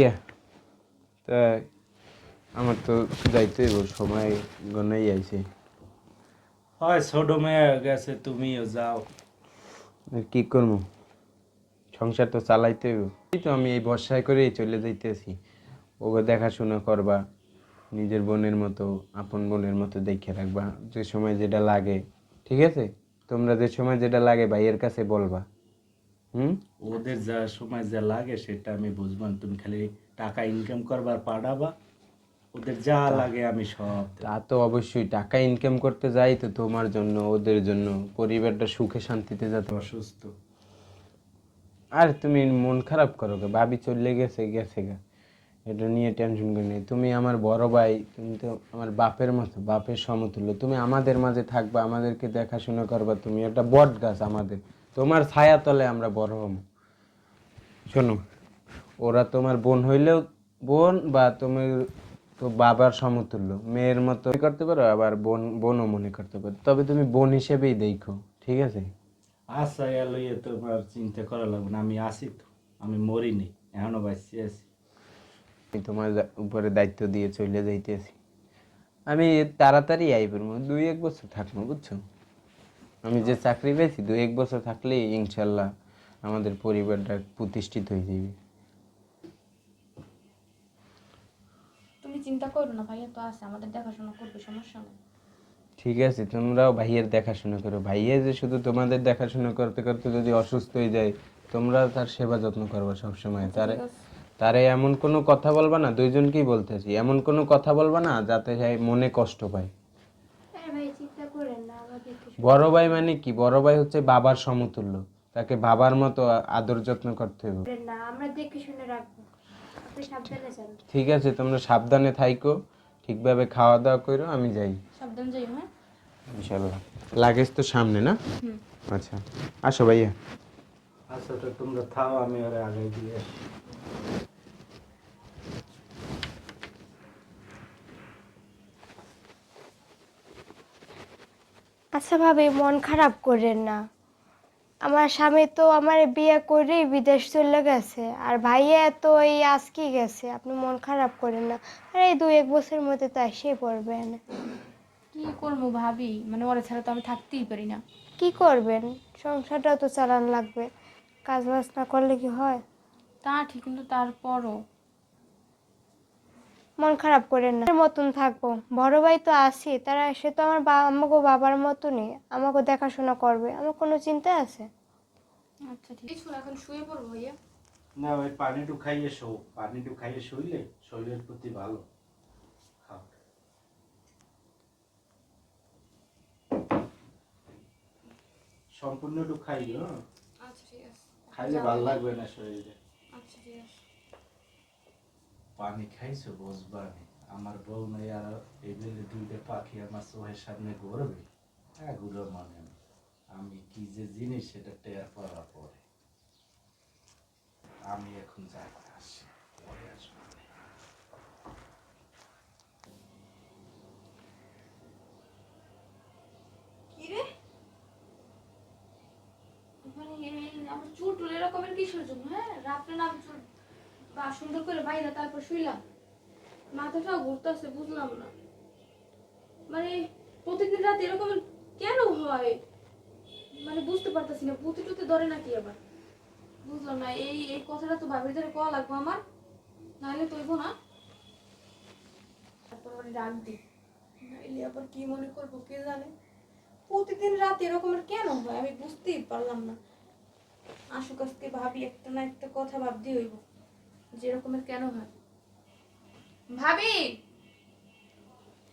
ইয়া তা আমার তো যাইতে সময় গনেই আইছে। হয় ছোট মেয়ে গেছে তুমিও যাও। আর কি করব? সংসার তো চালাইতে তো আমি এই বর্ষায় করেই চলে যাইতেছি। ওকে দেখাশোনা করবা নিজের বোনের মতো আপন বোনের মতো দেখে রাখবা যে সময় যেটা লাগে। ঠিক আছে? তোমরা যে সময় যেটা লাগে ভাইয়ের কাছে বলবা। হুম? ওদের যা সময় যা লাগে সেটা আমি বুঝব না। তুমি খালি টাকা ইনকাম করবার পাঠাবা। ওদের যা লাগে আমি সব তা তো অবশ্যই টাকা ইনকাম করতে যাই তো তোমার জন্য ওদের জন্য পরিবারটা সুখে শান্তিতে যাতে অসুস্থ। আর তুমি মন খারাপ করো কে? ভাবি চলে গেছে গেছে গা। এটা নিয়ে টেনশন করে নেই তুমি আমার বড় ভাই তুমি তো আমার বাপের মতো বাপের সমতুল্য। তুমি আমাদের মাঝে থাকবা আমাদেরকে দেখাশোনা করবা তুমি একটা বট গাছ আমাদের। তোমার ছায়া তলে আমরা বড় হব শোনো ওরা তোমার বোন হইলেও বোন বা তুমি তো বাবার সমতুল্য। মেয়ের মতো করতে পারো আবার বোন বোনও মনে করতে পারো। তবে তুমি বোন হিসেবেই দেখো ঠিক আছে? আচ্ছা এলো ইয়ে তোমার চিন্তা করা লাগবে না। আমি আসি তো আমি মরিনি এখনও বাঁচছি আছি। আমি তোমার উপরে দায়িত্ব দিয়ে চলে যাইতেছি। আমি তাড়াতাড়ি আই পড়ব দুই এক বছর থাকব বুঝছ? আমি যে চাকরি পেয়েছি দুই এক বছর থাকলেই ইনশাল্লাহ আমাদের পরিবারটা প্রতিষ্ঠিত হয়ে যাবে। তুমি চিন্তা করো না ভাইয়া তো আছে আমাদের দেখাশোনা করবে সমস্যা নেই। ঠিক আছে তোমরাও ভাইয়ের দেখাশোনা করো। ভাইয়া যে শুধু তোমাদের দেখাশোনা করতে করতে যদি অসুস্থ হয়ে যায় তোমরা তার সেবা যত্ন করবে সবসময়। তারে তারে এমন কোনো কথা বলবা না দুইজনকেই বলতেছি। এমন কোনো কথা বলবা না যাতে সে মনে কষ্ট পায় হ্যাঁ ভাই চিন্তা করেন না আমাদের বড় ভাই মানে কি? বড় ভাই হচ্ছে বাবার সমতুল্য। তাকে বাবার মতো আদর যত্ন করতে হবে। না আমরা দেখে শুনে রাখব। আপনি সাবধানে যান। ঠিক আছে তোমরা সাবধানে থাইকো। ঠিকভাবে খাওয়া দাওয়া করো আমি যাই। সাবধান যাই হ্যাঁ? ইনশাল্লাহ লাগেজ তো সামনে না? আচ্ছা আসো ভাইয়া। আচ্ছা তো তোমরা থাও আমি আগে দিয়ে আচ্ছা ভাবি মন খারাপ করেন না। আমার স্বামী তো আমার বিয়ে করেই বিদেশ চলে গেছে আর ভাইয়া তো এই আজকে গেছে আপনি মন খারাপ করেন না। আর এই দু এক বছরের মধ্যে তো এসেই পড়বেন। কি করব ভাবি? মানে ওরা ছাড়া তো আমি থাকতেই পারি না। কি করবেন? সংসারটাও তো চালান লাগবে। কাজ বাজ না করলে কি হয়? তা ঠিক কিন্তু তারপরও মন খারাপ করেন না। মতন থাকব। বড় ভাই তো আছি তারা সে তো আমার বা আমাকে বাবার মতনই আমাকে দেখাশোনা করবে। আমার কোনো চিন্তা আছে? আচ্ছা ঠিক আছে। এখন শুয়ে পড়ব ভাইয়া। না ওই পানিটু খাইয়ে শো। পানিটু খাইয়ে শুইলে শরীরের প্রতি ভালো। খাও। সম্পূর্ণ একটু খাইও হ্যাঁ? আচ্ছা খাইলে ভালো লাগবে না শরীরে। আছে পানি খাইছো বুঝবা নি। আমার বউ নাই আর এই বেলে দুইটা পাখি আমার চোখের সামনে হ্যাঁ ঘুরো মানে আমি। কি যে জিনিস সেটা টের পাওয়া পরে। আমি এখন যাই আসি মানে আমার চুল টুল এরকমের কিসের জন্য হ্যাঁ? রাত্রে না আমি চুল বা সুন্দর করে বাইরে তারপর শুইলাম। মাথাটাও ঘুরতেছে, বুঝলাম না। মানে প্রতিদিন রাত এরকম কেন হয়? মানে বুঝতে পারতেছি না, পুঁতি টুতি ধরে নাকি আবার? বুঝলাম না, এই এই কথাটা তো ভাবির ধরে কয়া লাগবো আমার। নাহলে তৈব না। তারপর ওরে ডাক দি নাইলে আবার কি মনে করব কে জানে? প্রতিদিন রাত এরকমের কেন হয়? আমি বুঝতেই পারলাম না। আশুক আজকে ভাবি একটা না একটা কথা ভাবতে হইব। যে এরকমের কেন হয়? ভাবি!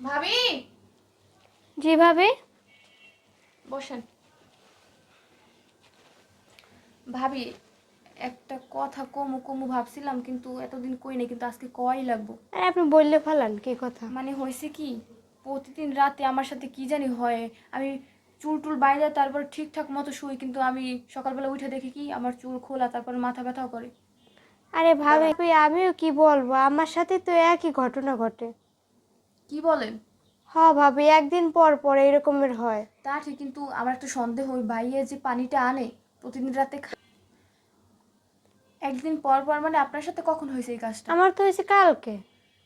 ভাবি! জি ভাবি বসেন। ভাবি একটা কথা কমু কমু ভাবছিলাম কিন্তু এতদিন কই নাই কিন্তু আজকে কই লাগবো। আরে আপনি বললে ফেলান কি কথা? মানে হয়েছে কি প্রতিদিন রাতে আমার সাথে কি জানি হয় আমি চুল টুল বাইরে তারপর ঠিকঠাক মতো শুই কিন্তু আমি সকালবেলা উঠে দেখি কি আমার চুল খোলা তারপর মাথা ব্যথাও করে। আরে ভাবি আমিও কি বলব? আমার সাথে তো একই ঘটনা ঘটে। কি বলেন? হ ভাবি একদিন পর পর এরকমের হয়। তা ঠিক কিন্তু আমার একটা সন্দেহ ওই বাইয়ে যে পানিটা আনে প্রতিদিন রাতে খা- একদিন পর পর মানে আপনার সাথে কখন হয়েছে এই কাজটা? আমার তো হয়েছে কালকে।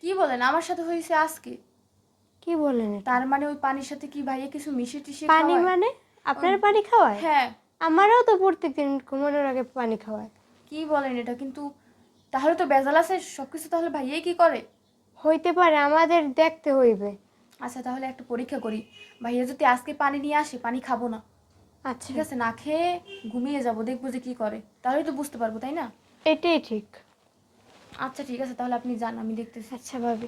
কি বলেন? আমার সাথে হয়েছে আজকে। কি বলেন এটা? তার মানে ওই পানির সাথে কি ভাইয়া কিছু মিশে টিশে পানি খাওয়ায়? মানে? আপনার পানি খাওয়ায়? হ্যাঁ। আমারও তো প্রত্যেকদিন ঘুমানোর আগে পানি খাওয়ায়। কি বলেন এটা? কিন্তু তাহলে তো বেজাল আছে সবকিছু তাহলে ভাইয়াই কি করে? হইতে পারে আমাদের দেখতে হইবে। আচ্ছা তাহলে একটা পরীক্ষা করি। ভাইয়া যদি আজকে পানি নিয়ে আসে পানি খাব না। আচ্ছা। ঠিক আছে না খেয়ে ঘুমিয়ে যাব দেখব যে কি করে। তাহলে তো বুঝতে পারব তাই না? এটাই ঠিক। আচ্ছা ঠিক আছে তাহলে আপনি যান আমি দেখতেছি। আচ্ছা ভাবি।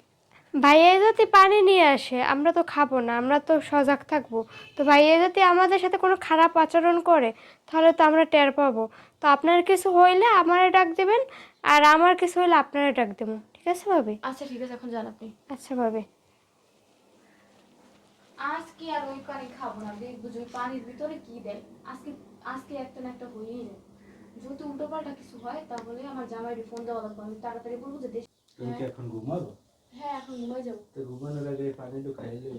ভাইয়া যদি পানি নিয়ে আসে আমরা তো খাব না আমরা তো সজাগ থাকব। তো ভাইয়া যদি আমাদের সাথে কোনো খারাপ আচরণ করে তাহলে তো আমরা টের পাবো। তো আপনার কিছু হইলে আমারে ডাক দেবেন আর আমার কিছু হইলে আপনারা ডাক দেবো ঠিক আছে ভাবি? আচ্ছা ঠিক আছে এখন যান আপনি। আচ্ছা ভাবি। আজকে আর ওই পানি খাব না দেখব যে পানির ভিতরে কি দেয়। আজকে আজকে একটা না একটা হয়েই যায় যদি উল্টো পাল্টা কিছু হয় তাহলে আমার জামাইয়ের ফোন দেওয়া লাগবে আমি তাড়াতাড়ি বলব যে দেশ তুমি কি এখন ঘুমাবো? হ্যাঁ এখন ঘুমাই যাব। তো ঘুমানোর আগে পানিটা খাইলে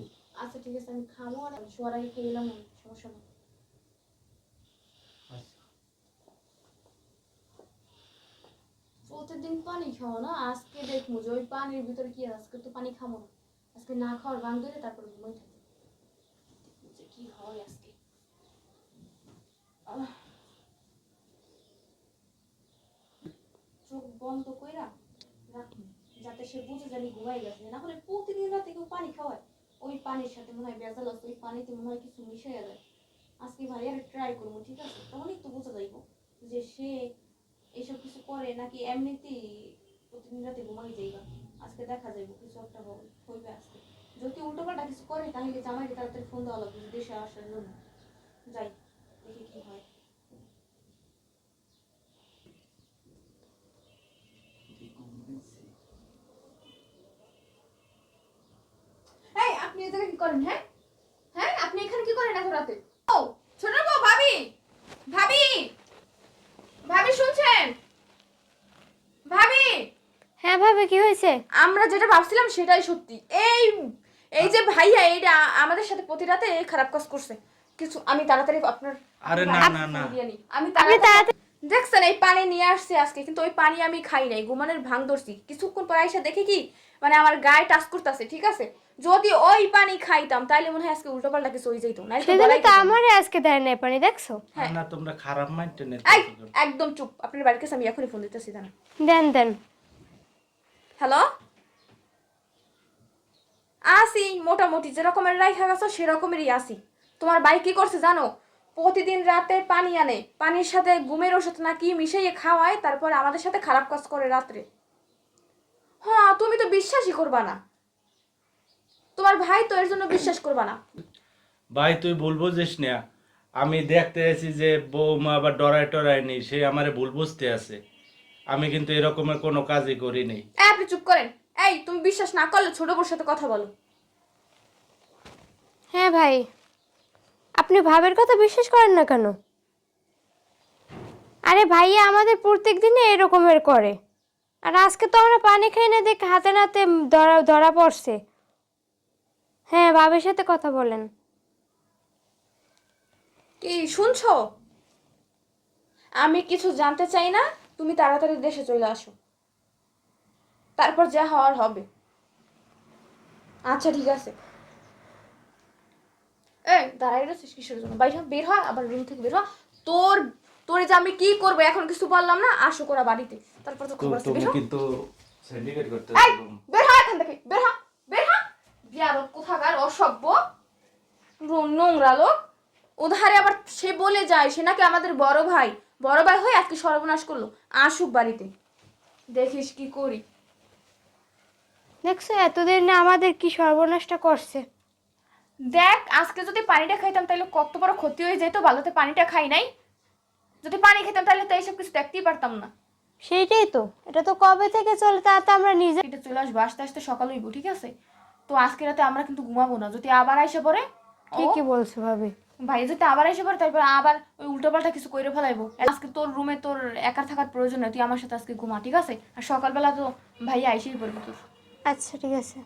আচ্ছা ঠিক আছে আমি খামো আর শোয়ার আগে খেয়ে এলাম সমস্যা নেই। আচ্ছা। প্রতিদিন পানি খাও না আজকে দেখব যে ওই পানির ভিতরে কি আজকে তো পানি খাব না। আজকে না খাওয়ার ভাঙ ধরে তারপর ঘুমাই থাকি। যে কি হয় আজকে। চোখ বন্ধ কইরা সে বুঝে জানি ঘুমাই গেছে। না হলে প্রতিদিন রাতে কেউ পানি খাওয়ায়। ওই পানির সাথে মনে হয় বেজাল আছে, ওই পানিতে মনে হয় কিছু মিশাইয়া যায়। আজকে ভাই আর ট্রাই করব, ঠিক আছে? তখনই তো বোঝা যাইব যে সে এইসব কিছু করে নাকি এমনিতেই প্রতিদিন রাতে ঘুমাই যাইবা। আজকে দেখা যাইব, কিছু একটা হবে- হইবে আজকে। যদি উল্টো পাল্টা কিছু করে, তাহলে জামাইকে তাড়াতাড়ি ফোন দেওয়া লাগবে দেশে আসার জন্য। যাই দেখি কি হয় এই আপনি এখানে কি করেন হ্যাঁ? হ্যাঁ? আপনি এখানে কি করেন এত রাতে? ও ছোট বউ ভাবি! ভাবি! ভাবি শুনছেন? ভাবি! হ্যাঁ ভাবি কি হয়েছে? আমরা যেটা ভাবছিলাম সেটাই সত্যি। এই এই যে ভাইয়া এইটা আমাদের সাথে প্রতি রাতে এই খারাপ কাজ করছে। কিছু আমি তাড়াতাড়ি আপনার আরে না, না, না। আমি তাড়াতাড়ি দেখছেন এই পানি নিয়ে আসছে আজকে কিন্তু ওই পানি আমি খাই নাই ঘুমানোর ভাঙ ধরছি। কিছুক্ষণ পর আইসা দেখে কি মানে আমার গায়ে টাচ করতেছে ঠিক আছে? যদি ওই পানি খাইতাম তাইলে মনে হয় আজকে উল্টো পাল্টা কিছু হয়ে যেত নাইলে তো সেদিন তো আমারে আজকে দেয় নাই পানি দেখছ? হ্যাঁ। না তোমরা খারাপ মাইন্ডটা নিতে এই একদম চুপ। আপনার বাড়ির কাছে আমি এখনই ফোন দিতেছি দাঁড়ান। দেন দেন। হ্যালো আসি মোটামুটি। যেরকমের রাইখা গেছো সেরকমেরই আসি। তোমার ভাই কি করছে জানো? প্রতিদিন রাতে পানি আনে। পানির সাথে ঘুমের ওষুধ না কি মিশিয়ে খাওয়ায় তারপর আমাদের সাথে খারাপ কাজ করে রাত্রে। হ্যাঁ তুমি তো বিশ্বাসই করবা না। তোমার ভাই তো এর জন্য বিশ্বাস করবা না। ভাই তুই ভুল বুঝিস না। আমি দেখতে এসেছি যে বৌমা আবার ডরায় টরায় নেই সে আমারে ভুল বুঝতে আছে। আমি কিন্তু এরকমের কোনো কাজই করি নাই। আপনি চুপ করেন। এই তুমি বিশ্বাস না করলে ছোট বোর সাথে কথা বলো। হ্যাঁ ভাই আপনি ভাবের কথা বিশ্বাস করেন না কেন? আরে ভাইয়া আমাদের প্রত্যেক দিনে এরকমের করে। আর আজকে তো আমরা পানি খাই না, দেখে হাতে নাতে ধরা ধরা পড়ছে। হ্যাঁ ভাবের সাথে কথা বলেন। কি, শুনছো? আমি কিছু জানতে চাই না, তুমি তাড়াতাড়ি দেশে চলে আসো। তারপর যা হওয়ার হবে। আচ্ছা ঠিক আছে। এই দাঁড়াই রয়েছিস কিসের জন্য? বাইরে বের হয় আবার রুম থেকে বের হয় তোর তোর যে আমি কি করব? এখন কিছু বললাম না আসো করা বাড়িতে। তারপর তো খবর আছে তুমি কিন্তু সিন্ডিকেট করতে বের হ এখান থেকে বের হ বের হ। বিয়াদব কোথাকার অসভ্য। নোংরা লোক। উধারে আবার সে বলে যায় সে নাকি আমাদের বড় ভাই। বড় ভাই হয়ে আজকে সর্বনাশ করল। আসুক বাড়িতে। দেখিস কি করি। দেখছ এতদিন না আমাদের কি সর্বনাশটা করছে। দেখ আজকে যদি পানিটা খাইতাম তাহলে কত বড় ক্ষতি হয়ে যেত ভালোতে পানিটা খাই নাই। যদি পানি খেতাম তাহলে তো এইসব কিছু দেখতেই পারতাম না। সেইটাই তো। এটা তো কবে থেকে চলে তা তো আমরা নিজে এটা চলে আসব আস্তে আস্তে সকাল হইব ঠিক আছে? তো আজকে রাতে আমরা কিন্তু ঘুমাবো না। যদি আবার আইসে পড়ে ঠিকই বলছো ভাবি। ভাই যদি আবার এসে পড়ে তারপর আবার ওই উল্টোপাল্টা কিছু করে ফেলাইবো। আজকে তোর রুমে তোর একার থাকার প্রয়োজন নেই তুই আমার সাথে আজকে ঘুমা ঠিক আছে? আর সকালবেলা তো ভাই আইসেই পড়বি তোর। আচ্ছা ঠিক আছে।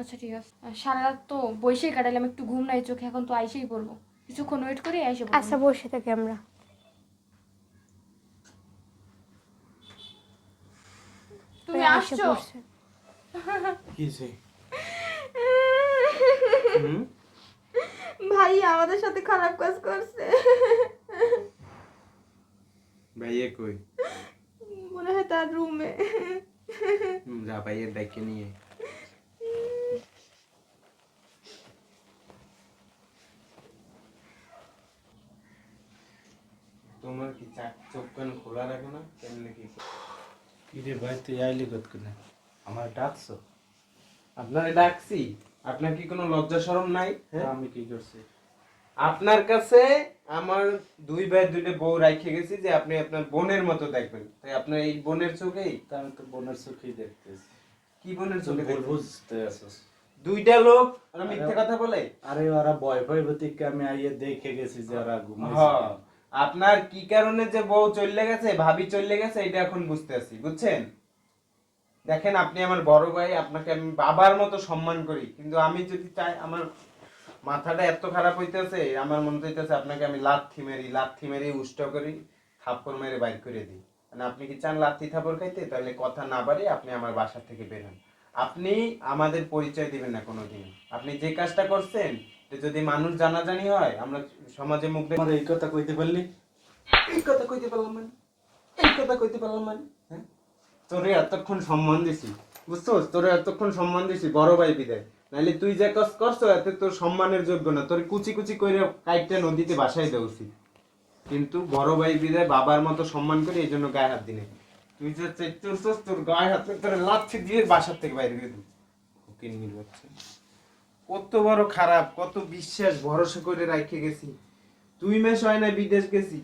আচ্ছা ঠিক আছে। সারা রাত তো বসেই কাটালাম একটু ঘুম নাই চোখে এখন তো আইসেই পড়ব। কিছুক্ষণ ওয়েট করে আইসে আচ্ছা বসে থাকি আমরা। তুমি আসছো? কিসে ভাই আমাদের সাথে খারাপ কাজ করছে। ভাইয়ে কই? মনে হয় তার রুমে। যা নিয়ে। তোমার কি চাক চোখ কান খোলা রাখো না? কেমনে কি কিরে ভাই তুই আইলি কত করে আমার ডাকছো? আপনারে ডাকছি। আপনার কি কোনো লজ্জা শরম নাই? হ্যাঁ? আমি কি করছি? আপনার কাছে আমার দুই ভাই দুইটা বউ রাইখে গেছি যে আপনি আপনার বোনের মতো দেখবেন। তাই আপনার এই বোনের চোখেই তা আমি তো বোনের চোখেই দেখতেছি। কি বোনের চোখে বুঝতে আছিস দুইটা লোক ওরা মিথ্যে কথা বলে? আরে ওরা ভয় ভয় প্রতীককে আমি আইয়ে দেখে গেছি যে ওরা ঘুমাইছে। আপনার কি কারণে যে বউ চলে গেছে, ভাবি চলে গেছে, এটা এখন বুঝতে আছি বুঝছেন? দেখেন, আপনি আমার বড় ভাই, আপনাকে আমি বাবার মতো সম্মান করি, কিন্তু আমি যদি চাই আমার মাথাটা এত খারাপ হইতেছে, আমার মনে হইতেছে আপনাকে আমি লাথি মেরি লাথি মেরি উষ্ট করি, থাপ্পড় মেরে বাইর করে দিই। মানে আপনি কি চান লাথি থাপ্পড় খাইতে? তাহলে কথা না বাড়ি আপনি আমার বাসা থেকে বেরোন আপনি আমাদের পরিচয় দিবেন না কোনোদিন। আপনি যে কাজটা করছেন যদি মানুষ জানাজানি হয় আমরা সমাজে মুখ দেখে এই কথা কইতে পারলি? এই কথা কইতে পারলাম মানে? এই কথা কইতে পারলাম মানে? হ্যাঁ? তোরে এতক্ষণ সম্মান দিছি। বুঝছোস? তোরে এতক্ষণ সম্মান দিছি বড় ভাই বিদায়। নাইলে তুই যে কাজ করছ এতে তোর সম্মানের যোগ্য না। তোর কুচি কুচি করে কাইটটা নদীতে বাসায় দেওয়া উচিত। কিন্তু বড় ভাই বিদায় বাবার মতো সম্মান করে এই জন্য গায়ে হাত দিনে। তুই যে চেষ্টা তোর গায়ে হাত তোর লাচ্ছি দিয়ে বাসার থেকে বাইরে করে দিবি ফকির মিল কত বড় খারাপ, কত বিশ্বাস ভরসা করে রাখে গেছি। দুই মাস হয় না বিদেশ গেছি।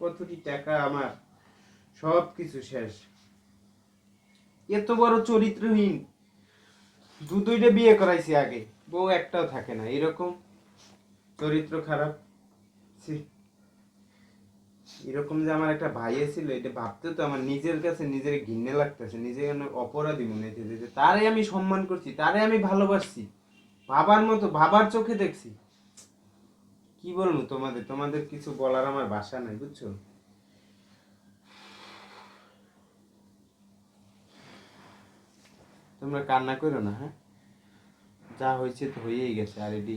কতটি টাকা আমার সব কিছু শেষ। এত বড় চরিত্রহীন। দু দুইটা বিয়ে করাইছি আগে, বউ একটাও থাকে না, এরকম চরিত্র খারাপ। এরকম যে আমার একটা ভাই ছিল এটা ভাবতে তো আমার নিজের কাছে নিজের ঘিন্নে লাগতেছে নিজে অপরাধী মনে হইতেছে তারে আমি সম্মান করছি, তারে আমি ভালোবাসছি। বাবার মতো বাবার চোখে দেখছি। কি বলব তোমাদের? তোমাদের কিছু বলার আমার ভাষা নাই বুঝছ? তোমরা কান্না করো না হ্যাঁ? যা হয়েছে তো হয়েই গেছে আর এটি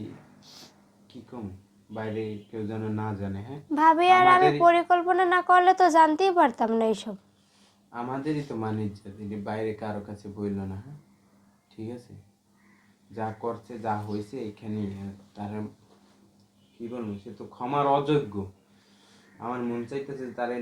কি কম? বাইরে কেউ যেন না জানে হ্যাঁ? ভাবি আর আমি পরিকল্পনা না করলে তো জানতেই পারতাম না এইসব। আমাদেরই তো মানিজ্য এটি বাইরে কারও কাছে বইল না হ্যাঁ? ঠিক আছে? যা করছে, যা হয়েছে এখানে তার কি বলব, সে তো ক্ষমার অযোগ্য। আমার মন চাইতেছে তারে